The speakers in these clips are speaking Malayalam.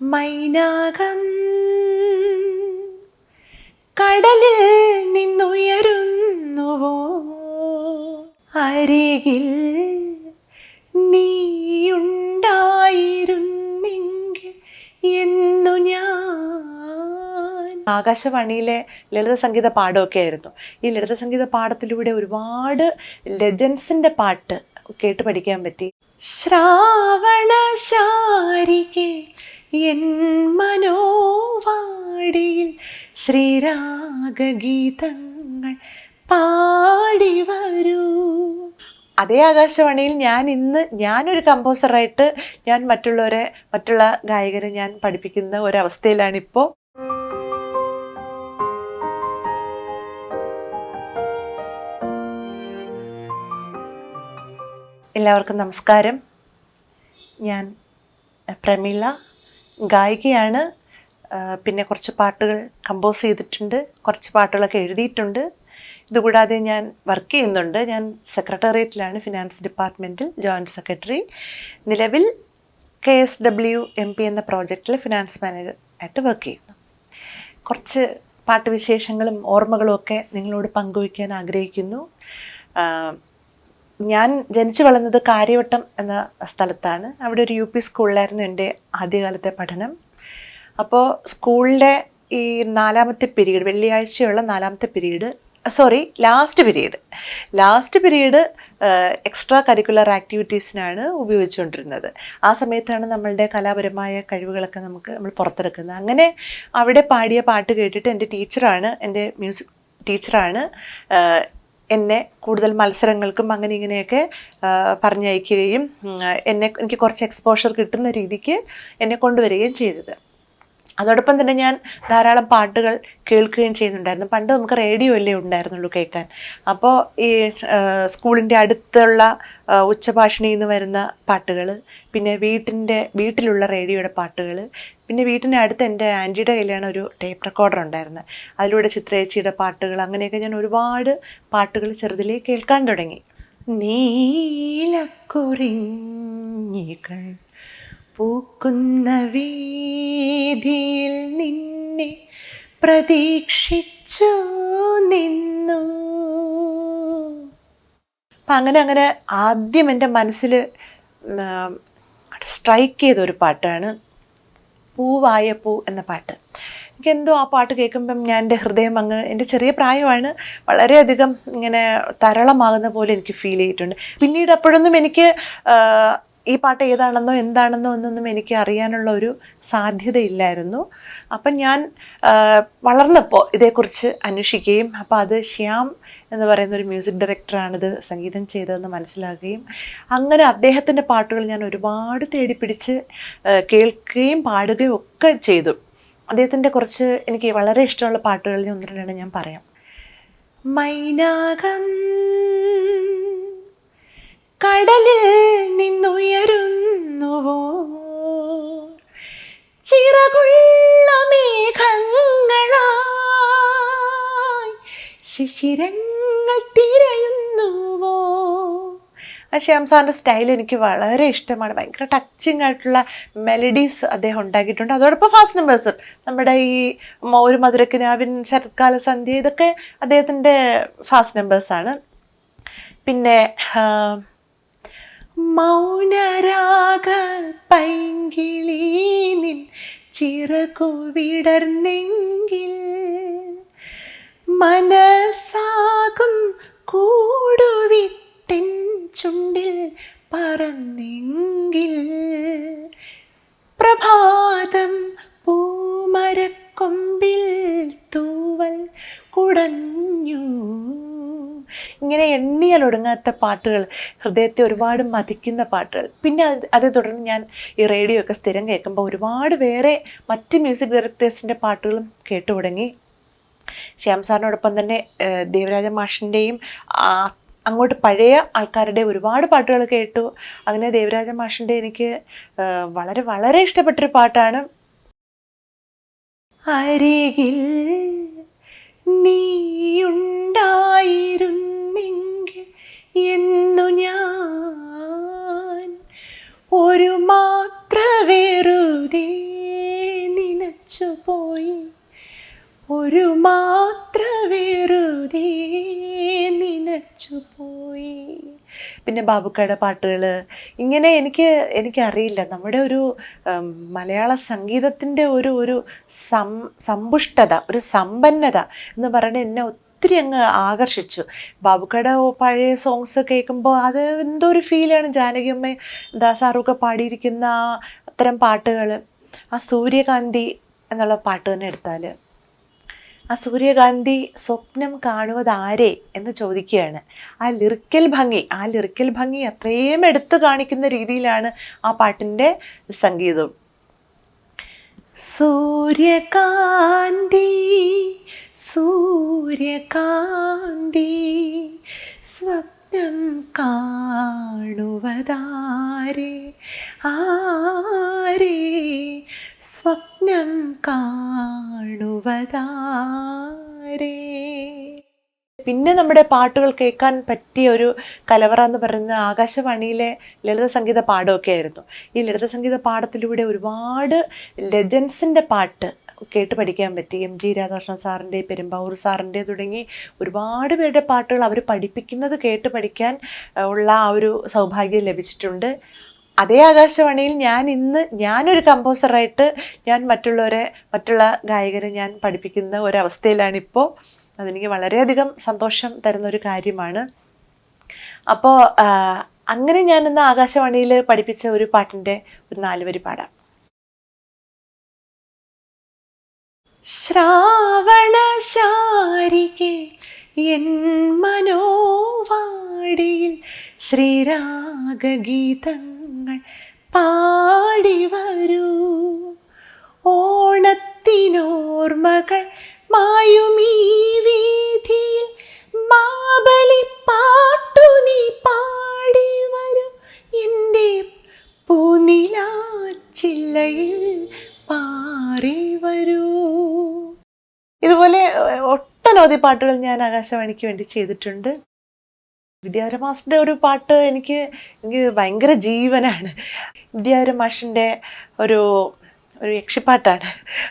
മൈനാകം. കടലിൽ നിന്നുയരുന്നുവോ? അരികിൽ നീയുണ്ടായിരുന്നെങ്കിൽ എന്നു ഞാൻ. ആകാശവാണിയിലെ ലളിത സംഗീത പാഠമൊക്കെ ആയിരുന്നു ഈ ലളിത സംഗീത പാഠത്തിലൂടെ ഒരുപാട് ലെജൻസിന്റെ പാട്ട് കേട്ട് പഠിക്കാൻ പറ്റി. ശ്രാവണ ശാരികെ എൻ മനോവാടിയിൽ ശ്രീരാഗഗീതങ്ങൾ പാടി വരൂ. അതേ ആകാശവാണിയിൽ ഞാൻ ഇന്ന് ഞാനൊരു കമ്പോസറായിട്ട് ഞാൻ മറ്റുള്ളവരെ മറ്റുള്ള ഗായകരെ ഞാൻ പഠിപ്പിക്കുന്ന ഒരവസ്ഥയിലാണിപ്പോൾ. എല്ലാവർക്കും നമസ്കാരം. ഞാൻ പ്രമീള. ഗായികയാണ്. പിന്നെ കുറച്ച് പാട്ടുകൾ കമ്പോസ് ചെയ്തിട്ടുണ്ട്. കുറച്ച് പാട്ടുകളൊക്കെ എഴുതിയിട്ടുണ്ട്. ഇതുകൂടാതെ ഞാൻ വർക്ക് ചെയ്യുന്നുണ്ട്. ഞാൻ സെക്രട്ടേറിയറ്റിലാണ് ഫിനാൻസ് ഡിപ്പാർട്ട്മെന്റിൽ ജോയിന്റ് സെക്രട്ടറി നിലവിൽ K S W M P എന്ന പ്രോജക്റ്റിൽ ഫിനാൻസ് മാനേജർ ആയിട്ട് വർക്ക് ചെയ്യുന്നു. കുറച്ച് പാട്ട് വിശേഷങ്ങളും ഓർമ്മകളും ഒക്കെ നിങ്ങളോട് പങ്കുവയ്ക്കാൻ ആഗ്രഹിക്കുന്നു. ഞാൻ ജനിച്ചു വളർന്നത് കാര്യവട്ടം എന്ന സ്ഥലത്താണ്. അവിടെ ഒരു യു പി സ്കൂളിലായിരുന്നു എന്റെ ആദ്യകാലത്തെ പഠനം. അപ്പോൾ സ്കൂളിലെ ഈ നാലാമത്തെ പിരീഡ് വെള്ളിയാഴ്ചയുള്ള നാലാമത്തെ period sorry last period last period extra curricular ആക്ടിവിറ്റീസിനാണ് ഉപയോഗിച്ചുകൊണ്ടിരുന്നത്. ആ സമയത്താണ് നമ്മളുടെ കലാപരമായ കഴിവുകളൊക്കെ നമുക്ക് നമ്മൾ പുറത്തെടുക്കുന്നത് അങ്ങനെ അവിടെ പാടിയ പാട്ട് കേട്ടിട്ട് എന്റെ ടീച്ചറാണ് എന്റെ മ്യൂസിക് ടീച്ചറാണ് എന്നെ കൂടുതൽ മത്സരങ്ങൾക്കും അങ്ങനെ ഇങ്ങനെയൊക്കെ പറഞ്ഞയക്കുകയും എന്നെ എനിക്ക് കുറച്ച് എക്സ്പോഷർ കിട്ടുന്ന രീതിക്ക് എന്നെ കൊണ്ടുവരികയും ചെയ്തത്. അതോടൊപ്പം തന്നെ ഞാൻ ധാരാളം പാട്ടുകൾ കേൾക്കുകയും ചെയ്യുന്നുണ്ടായിരുന്നു. പണ്ട് നമുക്ക് റേഡിയോ അല്ലേ ഉണ്ടായിരുന്നുള്ളൂ കേൾക്കാൻ. അപ്പോൾ ഈ സ്കൂളിന്റെ അടുത്തുള്ള ഉച്ചഭാഷണിയിൽ നിന്ന് വരുന്ന പാട്ടുകൾ പിന്നെ വീട്ടിന്റെ വീട്ടിലുള്ള റേഡിയോയുടെ പാട്ടുകൾ പിന്നെ വീട്ടിന്റെ അടുത്ത് എന്റെ ആന്റിയുടെ കയ്യിലാണ് ഒരു ടേപ്പ് റെക്കോർഡർ ഉണ്ടായിരുന്നത്. അതിലൂടെ ചിത്രേച്ചിയുടെ പാട്ടുകൾ അങ്ങനെയൊക്കെ ഞാൻ ഒരുപാട് പാട്ടുകൾ ചെറുതിലേ കേൾക്കാൻ തുടങ്ങി. നീലക്കുറിഞ്ഞികൾ പൂക്കുന്ന വീതിയിൽ നിന്നെ പ്രതീക്ഷിച്ചു നിന്നു. അപ്പം അങ്ങനെ അങ്ങനെ ആദ്യം എന്റെ മനസ്സിൽ സ്ട്രൈക്ക് ചെയ്ത ഒരു പാട്ടാണ് പൂവായ പൂ എന്ന പാട്ട്. എനിക്കെന്തോ ആ പാട്ട് കേൾക്കുമ്പം ഞാൻ എന്റെ ഹൃദയം അങ്ങ് എന്റെ ചെറിയ പ്രായമാണ് വളരെയധികം ഇങ്ങനെ തരളമാകുന്ന പോലെ എനിക്ക് ഫീൽ ചെയ്തിട്ടുണ്ട്. പിന്നീട് അപ്പോഴൊന്നും എനിക്ക് ഈ പാട്ട് ഏതാണെന്നോ എന്താണെന്നോ ഒന്നൊന്നും എനിക്ക് അറിയാനുള്ള ഒരു സാധ്യതയില്ലായിരുന്നു. അപ്പം ഞാൻ വളർന്നപ്പോൾ ഇതേക്കുറിച്ച് അന്വേഷിക്കുകയും അപ്പോൾ അത് ശ്യാം എന്ന് പറയുന്ന ഒരു മ്യൂസിക് ഡയറക്ടറാണിത് സംഗീതം ചെയ്തതെന്ന് മനസ്സിലാക്കുകയും അങ്ങനെ അദ്ദേഹത്തിന്റെ പാട്ടുകൾ ഞാൻ ഒരുപാട് തേടി പിടിച്ച് കേൾക്കുകയും പാടുകയും ഒക്കെ ചെയ്തു. അദ്ദേഹത്തിന്റെ കുറച്ച് എനിക്ക് വളരെ ഇഷ്ടമുള്ള പാട്ടുകളിൽ ഒന്ന് രണ്ടെണ്ണം ഞാൻ പറയാം. മൈനാകം കടലിൽ നിന്നുയരുന്നുവോ? ചിറകുള്ള മേഘങ്ങളായി ശിശിരങ്ങൾ തിരയുന്നുവോ? ആ ശ്യാം സാറിന്റെ സ്റ്റൈൽ എനിക്ക് വളരെ ഇഷ്ടമാണ്. ഭയങ്കര ടച്ചിങ് ആയിട്ടുള്ള മെലഡീസ് അദ്ദേഹം ഉണ്ടാക്കിയിട്ടുണ്ട്. അതോടൊപ്പം ഫാസ്റ്റ് നമ്പേഴ്സും നമ്മുടെ ഈ ഒരു മധുരക്കിനാവിൻ ശരത്കാല സന്ധ്യ ഇതൊക്കെ അദ്ദേഹത്തിന്റെ ഫാസ്റ്റ് നമ്പേഴ്സാണ് പിന്നെ മൗനരാഗ പൈങ്കിളീനിൻ ചിറകു വിടർന്നെങ്കിൽ മനസ്സാകും കൂടുവിട്ടിൻ ചുണ്ടിൽ പറന്നെങ്കിൽ പ്രഭാതം പൂമരക്കൊമ്പിൽ തൂവൽ കുടഞ്ഞു ഇങ്ങനെ എണ്ണിയാലൊടുങ്ങാത്ത പാട്ടുകൾ ഹൃദയത്തെ ഒരുപാട് മതിക്കുന്ന പാട്ടുകൾ. പിന്നെ അത് തുടർന്ന് ഞാൻ ഈ റേഡിയോ ഒക്കെ സ്ഥിരം കേൾക്കുമ്പോൾ ഒരുപാട് വേറെ മറ്റ് മ്യൂസിക് ഡയറക്ടേഴ്സിന്റെ പാട്ടുകളും കേട്ടു തുടങ്ങി. ശ്യാം സാറിനോടൊപ്പം തന്നെ ദേവരാജ മാഷിന്റെയും അങ്ങോട്ട് പഴയ ആൾക്കാരുടെ ഒരുപാട് പാട്ടുകൾ കേട്ടു. അങ്ങനെ ദേവരാജ മാഷിന്റെ എനിക്ക് വളരെ വളരെ ഇഷ്ടപ്പെട്ടൊരു പാട്ടാണ് അരികിൽ നീയുണ്ടായിരുന്നെങ്കിൽ എന്നു ഞാൻ ഒരു മാത്ര വെറുതെ നിലച്ചുപോയി ഒരു മാത്ര വെറുതെ നിലച്ചുപോയി പിന്നെ ബാബുക്കയുടെ പാട്ടുകൾ ഇങ്ങനെ എനിക്ക് എനിക്കറിയില്ല. നമ്മുടെ ഒരു മലയാള സംഗീതത്തിന്റെ ഒരു ഒരു സം സമ്പുഷ്ടത ഒരു സമ്പന്നത എന്ന് പറയുന്നത് എന്നെ ഒത്തിരി അങ്ങ് ആകർഷിച്ചു. ബാബുക്കയുടെ പഴയ സോങ്സ് കേൾക്കുമ്പോൾ അത് എന്തോ ഒരു ഫീലാണ് ജാനകിയമ്മ ദാസാറൊക്കെ പാടിയിരിക്കുന്ന അത്തരം പാട്ടുകൾ ആ സൂര്യകാന്തി എന്നുള്ള പാട്ട് തന്നെ എടുത്താൽ ആ സൂര്യകാന്തി സ്വപ്നം കാണുവതാരെ എന്ന് ചോദിക്കുകയാണ്. ആ ലിറിക്കൽ ഭംഗി ആ ലിറിക്കൽ ഭംഗി അത്രയും എടുത്തു കാണിക്കുന്ന രീതിയിലാണ് ആ പാട്ടിന്റെ സംഗീതം. സൂര്യകാന്തി സൂര്യകാന്തി സ്വപ്നം കാണുവതാരേ. ആരേ സ്വപ്നം കാണുവതാരേ. പിന്നെ നമ്മുടെ പാട്ടുകൾ കേൾക്കാൻ പറ്റിയ ഒരു കലവറ എന്ന് പറയുന്നത് ആകാശവാണിയിലെ ലളിത സംഗീത പാഠമൊക്കെ ആയിരുന്നു ഈ ലളിത സംഗീത പാഠത്തിലൂടെ ഒരുപാട് ലെജൻസിന്റെ പാട്ട് കേട്ട് പഠിക്കാൻ പറ്റി. എം ജി രാധാകൃഷ്ണൻ സാറിന്റെ പെരുമ്പാവൂർ സാറിന്റെ തുടങ്ങി ഒരുപാട് പേരുടെ പാട്ടുകൾ അവർ പഠിപ്പിക്കുന്നത് കേട്ട് പഠിക്കാൻ ഉള്ള ആ ഒരു സൗഭാഗ്യം ലഭിച്ചിട്ടുണ്ട്. അതേ ആകാശവാണിയിൽ ഞാൻ ഇന്ന് ഞാനൊരു കമ്പോസറായിട്ട് ഞാൻ മറ്റുള്ളവരെ മറ്റുള്ള ഗായകരെ ഞാൻ പഠിപ്പിക്കുന്ന ഒരവസ്ഥയിലാണിപ്പോൾ. അതെനിക്ക് വളരെയധികം സന്തോഷം തരുന്ന ഒരു കാര്യമാണ്. അപ്പോൾ അങ്ങനെ ഞാൻ ഇന്ന് ആകാശവാണിയിൽ പഠിപ്പിച്ച ഒരു പാട്ടിന്റെ ഒരു നാലുവരി പാടാം. ശ്രാവണശാരികെ എൻ മനോവാടിയിൽ ശ്രീരാഗഗീതങ്ങൾ പാടി വരൂ. ഓണത്തിനോർമ്മകൾ മായുമീ വീതിയിൽ മാബലി പാട്ടു നീ പാടി വരൂ. എന്റെ പൂനിലാച്ചില്ലയിൽ പാറി വരൂ. ഇതുപോലെ ഒട്ടനവധി പാട്ടുകൾ ഞാൻ ആകാശവാണിക്ക് വേണ്ടി ചെയ്തിട്ടുണ്ട്. വിദ്യാധര മാസ്റ്ററുടെ ഒരു പാട്ട് എനിക്ക് എനിക്ക് ഭയങ്കര ജീവനാണ്. വിദ്യാധര മാഷിന്റെ ഒരു ഒരു യക്ഷിപ്പാട്ടാണ്.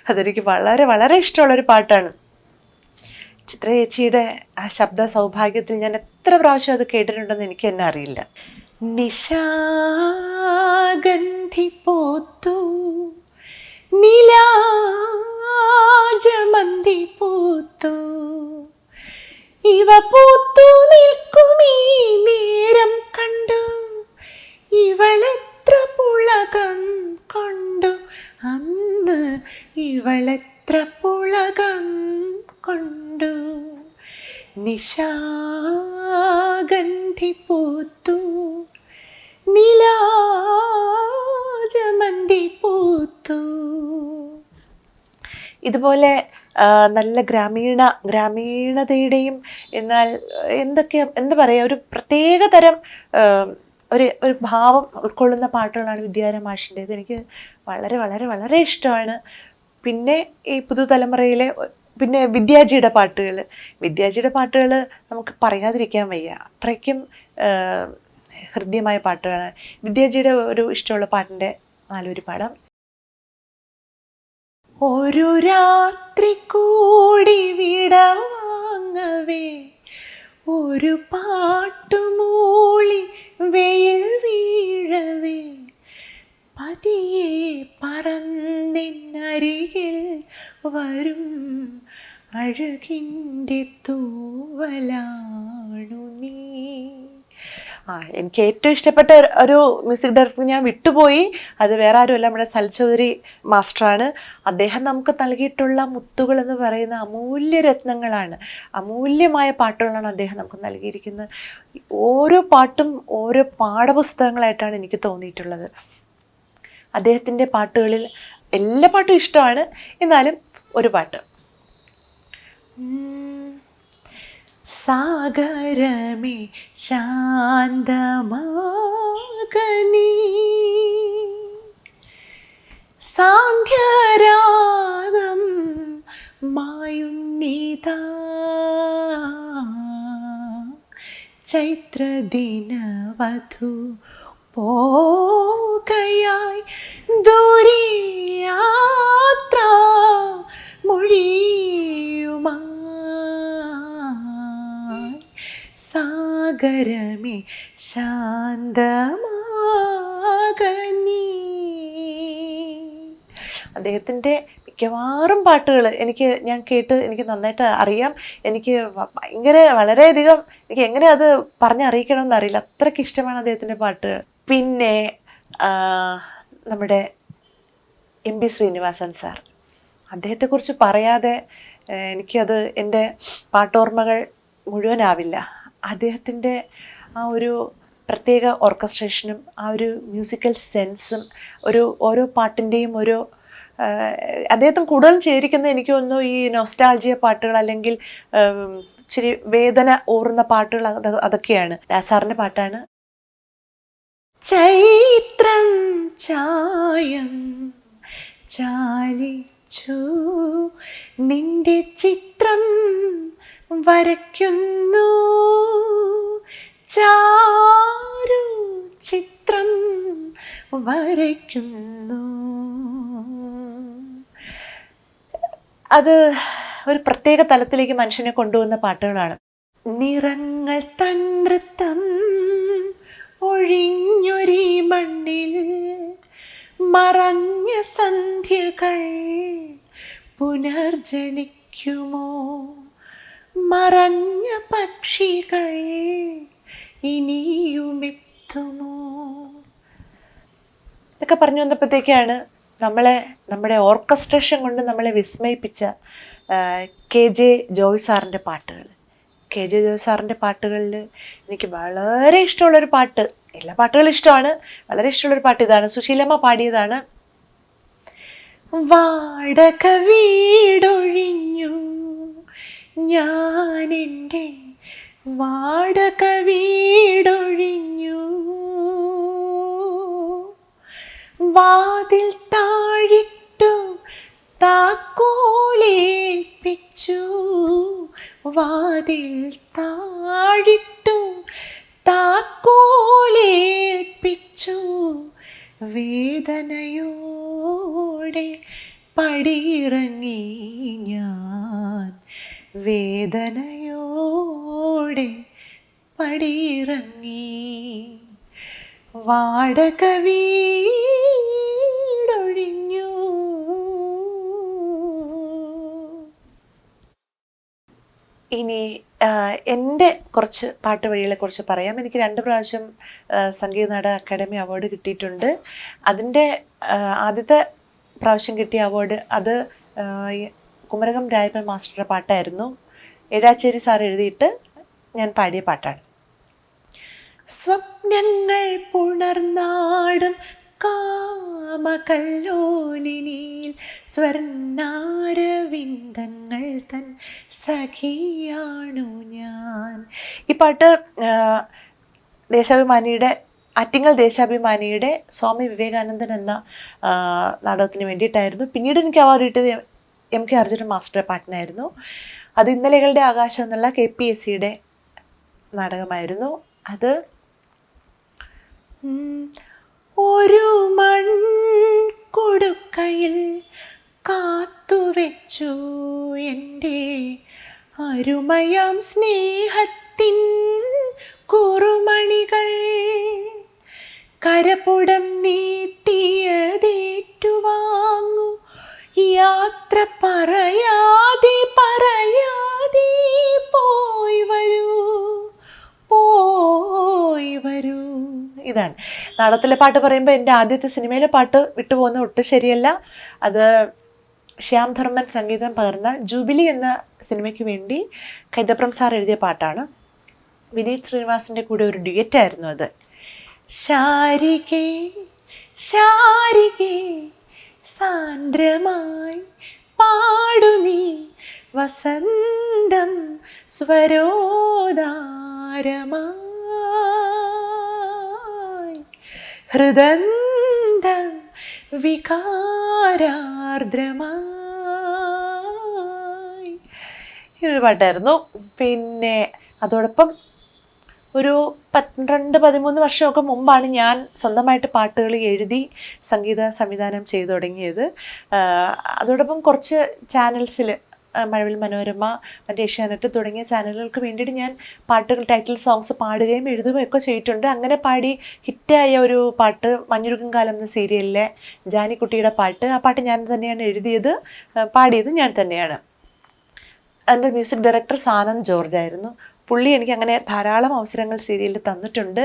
അതെനിക്ക് വളരെ വളരെ ഇഷ്ടമുള്ളൊരു പാട്ടാണ്. ചിത്ര ചേച്ചിയുടെ ആ ശബ്ദ സൗഭാഗ്യത്തിൽ ഞാൻ എത്ര പ്രാവശ്യം അത് കേട്ടിട്ടുണ്ടെന്ന് എനിക്ക് തന്നെ അറിയില്ല. നിശാഗന്ധി പോത്തു. നിലാജമന്തി പൂത്തു. ഇവ പൂത്തു നിൽക്കുമീ നേരം കണ്ടു. ഇവളെത്ര പുളകം കൊണ്ടു. അന്ന് ഇവളെത്ര പുളകം കൊണ്ടു. നിശാഗന്ധി പൂത്തു. ഇതുപോലെ നല്ല ഗ്രാമീണ ഗ്രാമീണതയുടെയും എന്നാൽ എന്തൊക്കെ എന്താ പറയുക ഒരു പ്രത്യേക തരം ഒരു ഒരു ഭാവം ഉൾക്കൊള്ളുന്ന പാട്ടുകളാണ് വിദ്യാധര മാഷിന്റേത്. എനിക്ക് വളരെ വളരെ വളരെ ഇഷ്ടമാണ്. പിന്നെ ഈ പുതുതലമുറയിലെ പിന്നെ വിദ്യാജിയുടെ പാട്ടുകൾ വിദ്യാജിയുടെ പാട്ടുകൾ നമുക്ക് പറയാതിരിക്കാൻ വയ്യ. അത്രയ്ക്കും ഹൃദ്യമായ പാട്ടുകളാണ്. വിദ്യാജിയുടെ ഒരു ഇഷ്ടമുള്ള പാട്ടിന്റെ നാലൊരു പാടാം ഒരു രാത്രി കൂടി വിടവാങ്ങവേ ഒരു പാട്ടുമൂളി വെയിൽ വീഴവേ. പതിയെ പറന്നിനരികിൽ വരും അഴകിന്റെ തൂവലാണു നീ. ആ എനിക്ക് ഏറ്റവും ഇഷ്ടപ്പെട്ട ഒരു- മ്യൂസിക് ഡയറക്ടർ ഞാൻ വിട്ടുപോയി. അത് വേറെ ആരുമല്ല നമ്മുടെ സൽചൗധരി മാസ്റ്ററാണ്. അദ്ദേഹം നമുക്ക് നൽകിയിട്ടുള്ള മുത്തുകൾ എന്ന് പറയുന്ന അമൂല്യ രത്നങ്ങളാണ്. അമൂല്യമായ പാട്ടുകളാണ് അദ്ദേഹം നമുക്ക് നൽകിയിരിക്കുന്നത്. ഓരോ പാട്ടും ഓരോ പാഠപുസ്തകങ്ങളായിട്ടാണ് എനിക്ക് തോന്നിയിട്ടുള്ളത്. അദ്ദേഹത്തിന്റെ പാട്ടുകളിൽ എല്ലാ പാട്ടും ഇഷ്ടമാണ്. എന്നാലും ഒരു പാട്ട്. സാഗരമേ ശാന്തമാകനീ. സാന്ധ്യരാഗം മായുന്നീതാ. ചൈത്രദിനവധു പോകയായി ദൂരെ യാത്ര സാഗരമേ ശാന്തമാകനീ. അദ്ദേഹത്തിന്റെ മിക്കവാറും പാട്ടുകൾ എനിക്ക് ഞാൻ കേട്ട് എനിക്ക് നന്നായിട്ട് അറിയാം. എനിക്ക് ഭയങ്കര വളരെയധികം എനിക്ക് എങ്ങനെ അത് പറഞ്ഞറിയിക്കണമെന്ന് അറിയില്ല. അത്രയ്ക്ക് ഇഷ്ടമാണ് അദ്ദേഹത്തിന്റെ പാട്ടുകൾ പിന്നെ നമ്മുടെ എം പി ശ്രീനിവാസൻ സാർ. അദ്ദേഹത്തെക്കുറിച്ച് പറയാതെ എനിക്കത് എന്റെ പാട്ടോർമ്മകൾ മുഴുവനാവില്ല. അദ്ദേഹത്തിന്റെ ആ ഒരു പ്രത്യേക ഓർക്കസ്ട്രേഷനും ആ ഒരു മ്യൂസിക്കൽ സെൻസും ഒരു ഓരോ പാട്ടിന്റെയും ഒരു അദ്ദേഹത്തിന് കൂടുതലും ചേരിക്കുന്ന എനിക്ക് തോന്നുന്നു ഈ നോസ്റ്റാൾജിയ പാട്ടുകൾ അല്ലെങ്കിൽ ഇച്ചിരി വേദന ഊറുന്ന പാട്ടുകൾ അത് അതൊക്കെയാണ്. ദാസാറിന്റെ പാട്ടാണ്. ചൈത്രം ചായം ചാലിച്ചു നിന്റെ ചിത്രം വരയ്ക്കുന്നു. ചാരു ചിത്രം വരയ്ക്കുന്നു. അത് ഒരു പ്രത്യേക തലത്തിലേക്ക് മനുഷ്യനെ കൊണ്ടുവന്ന പാട്ടുകളാണ്. നിറങ്ങൾ ഒഴിഞ്ഞൊരി ഒഴിഞ്ഞൊരീ മണ്ണിൽ മറഞ്ഞ സന്ധ്യകൾ പുനർജനിക്കുമോ? മറഞ്ഞ പക്ഷികൾ ഇനിയുമെത്തുമോ? ഇതൊക്കെ പറഞ്ഞു വന്നപ്പോഴത്തേക്കാണ് നമ്മളെ നമ്മുടെ ഓർക്കസ്ട്രേഷൻ കൊണ്ട് നമ്മളെ വിസ്മയിപ്പിച്ച കെ ജെ ജോയ് സാറിന്റെ പാട്ടുകൾ. കെ ജെ ജോയ് സാറിന്റെ പാട്ടുകളിൽ എനിക്ക് വളരെ ഇഷ്ടമുള്ളൊരു പാട്ട് എല്ലാ പാട്ടുകളും ഇഷ്ടമാണ് വളരെ ഇഷ്ടമുള്ളൊരു പാട്ട് ഇതാണ് സുശീലമ്മ പാടിയതാണ്. വാടക വീടൊഴിഞ്ഞു ഞാൻ എന്റെ വാടക വീടൊഴിഞ്ഞു. വാതിൽ താഴിട്ടു താക്കോലേൽപ്പിച്ചു. വാതിൽ താഴിട്ടു താക്കോലേൽപ്പിച്ചു. വേദനയോടെ പടിയിറങ്ങി ഞാൻ വേദനയോടെ പടിയിറങ്ങി. വാടക വീടൊഴിഞ്ഞു. ഇനി എന്റെ കുറച്ച് പാട്ട് വഴികളെ കുറിച്ച് പറയാം. എനിക്ക് രണ്ട് പ്രാവശ്യം സംഗീത നാടക അക്കാദമി അവാർഡ് കിട്ടിയിട്ടുണ്ട്. അതിന്റെ ആദ്യത്തെ പ്രാവശ്യം കിട്ടിയ അവാർഡ് അത് കുമരകം രായപ്പൻ മാസ്റ്ററുടെ പാട്ടായിരുന്നു. എഴാച്ചേരി സാർ എഴുതിയിട്ട് ഞാൻ പാടിയ പാട്ടാണ്. സ്വപ്നങ്ങൾ പുണർന്നാടും കാമകല്ലോലിനിയിൽ സ്വർണാരവിന്ദങ്ങൾ തൻ സഖിയാണു ഞാൻ. ഈ പാട്ട് ദേശാഭിമാനിയുടെ ആറ്റിങ്ങൽ ദേശാഭിമാനിയുടെ സ്വാമി വിവേകാനന്ദൻ എന്ന നാടകത്തിന് വേണ്ടിയിട്ടായിരുന്നു. പിന്നീട് എനിക്ക് അവാർഡ് കിട്ടിയത് എം- കെ അർജുനൻ മാസ്റ്റർ പാട്ടിനായിരുന്നു. അത് ഇന്നലെകളുടെ ആകാശം എന്നുള്ള കെ പി എസ് സിയുടെ നാടകമായിരുന്നു. അത് ഒരു മൺ കൊടുക്കയിൽ കാത്തുവെച്ചു എന്റെ അരുമയാം സ്നേഹത്തിൻ കുറുമണികൾ. കരപുടം നീട്ടിയതേറ്റുവാങ്ങു യാത്ര പറയാതെ പറയാതെ പോയി വരൂ പോയി വരൂ. ഇതാണ്. നാടകത്തിലെ പാട്ട് പറയുമ്പോൾ എന്റെ ആദ്യത്തെ സിനിമയിലെ പാട്ട് വിട്ടുപോകുന്ന ഒട്ടും ശരിയല്ല. അത് ശ്യാം ധർമ്മൻ സംഗീതം പകർന്ന ജൂബിലി എന്ന സിനിമയ്ക്ക് വേണ്ടി കൈതപ്രം സാർ എഴുതിയ പാട്ടാണ്. വിനീത് ശ്രീനിവാസിന്റെ കൂടെ ഒരു ഡ്യുവറ്റായിരുന്നു അത്. ശാരികേ ശാരികേ സാന്ദ്രമായി പാടുനീ വസന്തം സ്വരോദാരമായി. ഹൃദന്തം വികാരാർദ്രമായി. ഇതൊരു പാട്ടായിരുന്നു. പിന്നെ അതോടൊപ്പം ഒരു പന്ത്രണ്ട് പതിമൂന്ന് വർഷമൊക്കെ മുമ്പാണ് ഞാൻ സ്വന്തമായിട്ട് പാട്ടുകൾ എഴുതി സംഗീത സംവിധാനം ചെയ്തു തുടങ്ങിയത്. അതോടൊപ്പം കുറച്ച് ചാനൽസിൽ മഴവിൽ മനോരമ മറ്റേ ഏഷ്യാനെറ്റ് തുടങ്ങിയ ചാനലുകൾക്ക് വേണ്ടിയിട്ട് ഞാൻ പാട്ടുകൾ ടൈറ്റിൽ സോങ്സ് പാടുകയും എഴുതുകയും ഒക്കെ ചെയ്തിട്ടുണ്ട്. അങ്ങനെ പാടി ഹിറ്റായ ഒരു പാട്ട് മഞ്ഞുരുക്കും കാലം എന്ന സീരിയലിലെ ജാനിക്കുട്ടിയുടെ പാട്ട് ആ പാട്ട് ഞാൻ തന്നെയാണ് എഴുതിയത്. പാടിയത് ഞാൻ തന്നെയാണ്. എന്റെ മ്യൂസിക് ഡയറക്ടർ സാനന്ദ് ജോർജ് ആയിരുന്നു. പുള്ളി എനിക്ക് അങ്ങനെ ധാരാളം അവസരങ്ങൾ സീരിയലിൽ തന്നിട്ടുണ്ട്.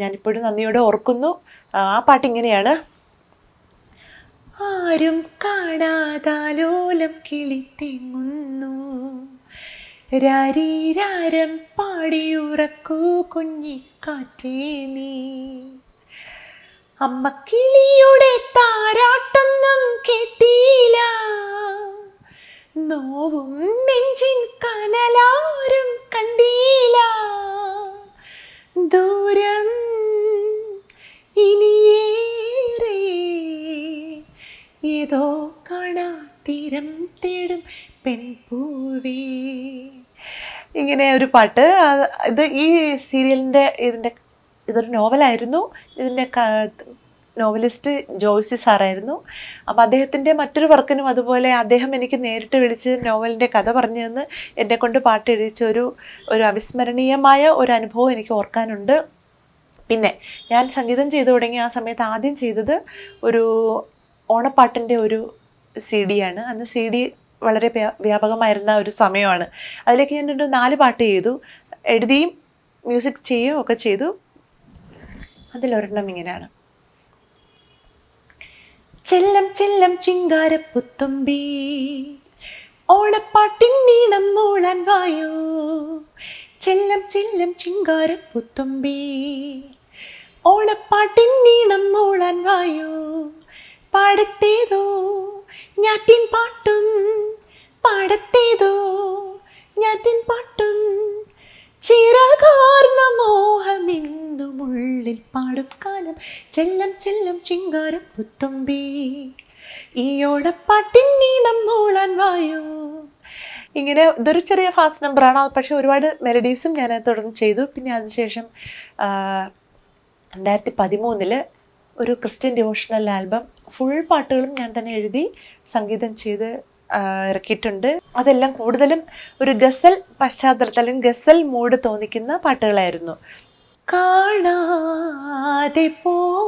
ഞാനിപ്പോഴും നന്ദിയോടെ ഓർക്കുന്നു. ആ ആ പാട്ട് ഇങ്ങനെയാണ്. ആരും കാണാതാലോലം കിളിത്തിങ്ങുന്നു. രാരീരാരം പാടിയുറക്കൂ കുഞ്ഞിക്കാറ്റേ നീ. അമ്മ കിളിയുടെ താരാട്ടൊന്നും കേട്ടില്ല നോവും നെഞ്ചിൻ കനലാരും കണ്ടില്ല. ദൂരം ഇനിയേറെ. ഏതോ കാണാ തീരം തേടും പെൺപൂവേ. ഇങ്ങനെ ഒരു പാട്ട്. ഇത് ഈ സീരിയലിന്റെ ഇതിന്റെ ഇതൊരു നോവലായിരുന്നു ഇതിന്റെ നോവലിസ്റ്റ് ജോയ്സി സാറായിരുന്നു. അപ്പോൾ അദ്ദേഹത്തിന്റെ മറ്റൊരു വർക്കിനും അതുപോലെ അദ്ദേഹം എനിക്ക് നേരിട്ട് വിളിച്ച് നോവലിന്റെ കഥ പറഞ്ഞു തന്ന് എന്നെ കൊണ്ട് പാട്ട് എഴുതിച്ച ഒരു ഒരു അവിസ്മരണീയമായ ഒരു അനുഭവം എനിക്ക് ഓർക്കാനുണ്ട്. പിന്നെ ഞാൻ സംഗീതം ചെയ്തു തുടങ്ങിയ ആ സമയത്ത് ആദ്യം ചെയ്തത് ഒരു ഓണപ്പാട്ടിന്റെ ഒരു സി ആണ്. അന്ന് സി ഡി വളരെ വ്യാപകമായിരുന്ന ഒരു സമയമാണ്. അതിലേക്ക് ഞാൻ ഒരു നാല് പാട്ട് ചെയ്തു. എഴുതിയും മ്യൂസിക് ചെയ്യുകയും ഒക്കെ ചെയ്തു. അതിലൊരെണ്ണം ഇങ്ങനെയാണ്. ചെല്ലം ചെല്ലം ചിങ്കാരപ്പുത്തുമ്പി. ഓണപ്പാട്ടിൻ നീണം മൂളാൻ വായോ. ചെല്ലം ചെല്ലം ചിങ്കാരപ്പുത്തുമ്പി. ഓണപ്പാട്ടിൻ നീണം മൂളാൻ വായോ. പാടത്തേതോ ഞാറ്റിൻ പാട്ടും. പാടത്തേതോ ഞാറ്റിൻ പാട്ടും. ചിറകാർന്ന മോഹമിന്നുമുള്ളിൽ പാടും കാലം. ചെല്ലം ചെല്ലം ചിങ്കാരം പുത്തുമ്പി. ഇങ്ങനെ ഇതൊരു ചെറിയ ഫാസ്റ്റ് നമ്പറാണ് പക്ഷെ ഒരുപാട് മെലഡീസും ഞാൻ തുടർന്ന് ചെയ്തു. പിന്നെ അതിനുശേഷം രണ്ടായിരത്തി പതിമൂന്നിൽ ഒരു ക്രിസ്ത്യൻ ഡിവോഷണൽ ആൽബം ഫുൾ പാട്ടുകളും ഞാൻ തന്നെ എഴുതി സംഗീതം ചെയ്ത് ഇറക്കിയിട്ടുണ്ട്. അതെല്ലാം കൂടുതലും ഒരു ഗസൽ പശ്ചാത്തലത്തിൽ അല്ലെങ്കിൽ ഗസൽ മൂഡ് തോന്നിക്കുന്ന പാട്ടുകളായിരുന്നു. കാണാതെ പോയൊരാടു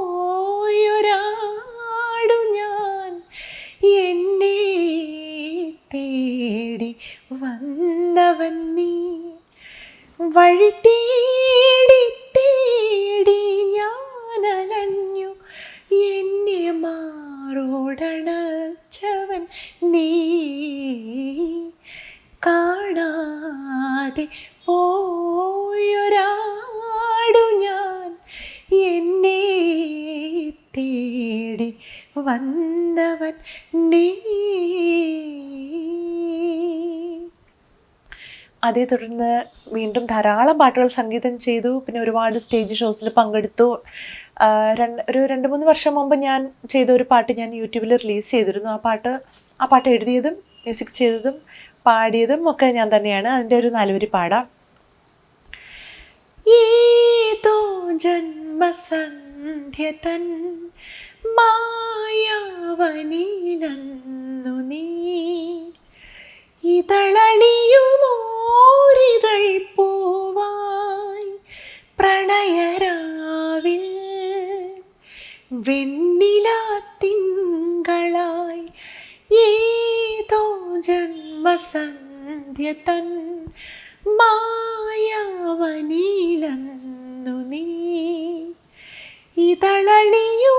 ഞാൻ എന്നെ തേടി വന്നവൻ നീ. വഴി തേടി തേടി ഞാൻ അലഞ്ഞു എന്നെ മാറോടണച്ചവൻ നീ കാണാതെ പോയൊരാടു ഞാൻ എന്നെ തേടി വന്നവൻ നീ. അതേ തുടർന്ന് വീണ്ടും ധാരാളം പാട്ടുകൾ സംഗീതം ചെയ്തു. പിന്നെ ഒരുപാട് സ്റ്റേജ് ഷോസിൽ പങ്കെടുത്തു. ഒരു രണ്ട് മൂന്ന് വർഷം മുമ്പ് ഞാൻ ചെയ്ത ഒരു പാട്ട് ഞാൻ യൂട്യൂബിൽ റിലീസ് ചെയ്തിരുന്നു. ആ പാട്ട് ആ പാട്ട് എഴുതിയതും മ്യൂസിക് ചെയ്തതും പാടിയതും ഒക്കെ ഞാൻ തന്നെയാണ്. അതിന്റെ ഒരു നാലുവരി പാടാം. ഏതോ ജന്മസന്ധ്യ നീ. ഇതളണിയുമോരിതൾ പോവായി പ്രണയരാവിൽ വെണ്ണിലാത്തിങ്കളായി ഏതോ ജന്മസന്ധ്യ തൻ മായാവനിലന്നു നീ. ഇതളണിയുമോരിതൾ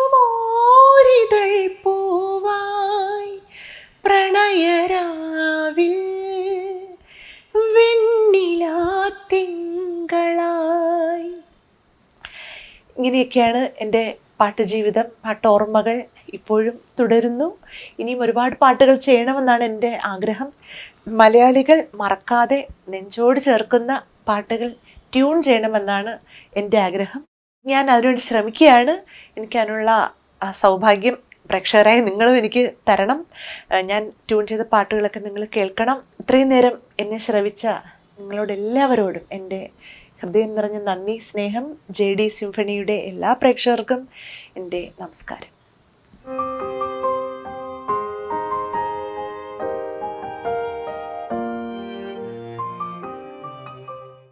പോവായി പ്രണയരാവിൽ ഇങ്ങനെയൊക്കെയാണ് എന്റെ പാട്ട് ജീവിതം പാട്ടോർമ്മകൾ ഇപ്പോഴും തുടരുന്നു. ഇനിയും ഒരുപാട് പാട്ടുകൾ ചെയ്യണമെന്നാണ് എന്റെ ആഗ്രഹം. മലയാളികൾ മറക്കാതെ നെഞ്ചോട് ചേർക്കുന്ന പാട്ടുകൾ ട്യൂൺ ചെയ്യണമെന്നാണ് എന്റെ ആഗ്രഹം. ഞാൻ അതിനുവേണ്ടി ശ്രമിക്കുകയാണ്. എനിക്ക് അതിനുള്ള ആ സൗഭാഗ്യം പ്രേക്ഷകരായ നിങ്ങളും എനിക്ക് തരണം. ഞാൻ ട്യൂൺ ചെയ്ത പാട്ടുകളൊക്കെ നിങ്ങൾ കേൾക്കണം. ഇത്രയും നേരം എന്നെ ശ്രവിച്ച നിങ്ങളോട് എല്ലാവരോടും എന്റെ ഹൃദയം നിറഞ്ഞ നന്ദി സ്നേഹം ജെ ഡി സിംഫണിയുടെ എല്ലാ പ്രേക്ഷകർക്കും എന്റെ നമസ്കാരം.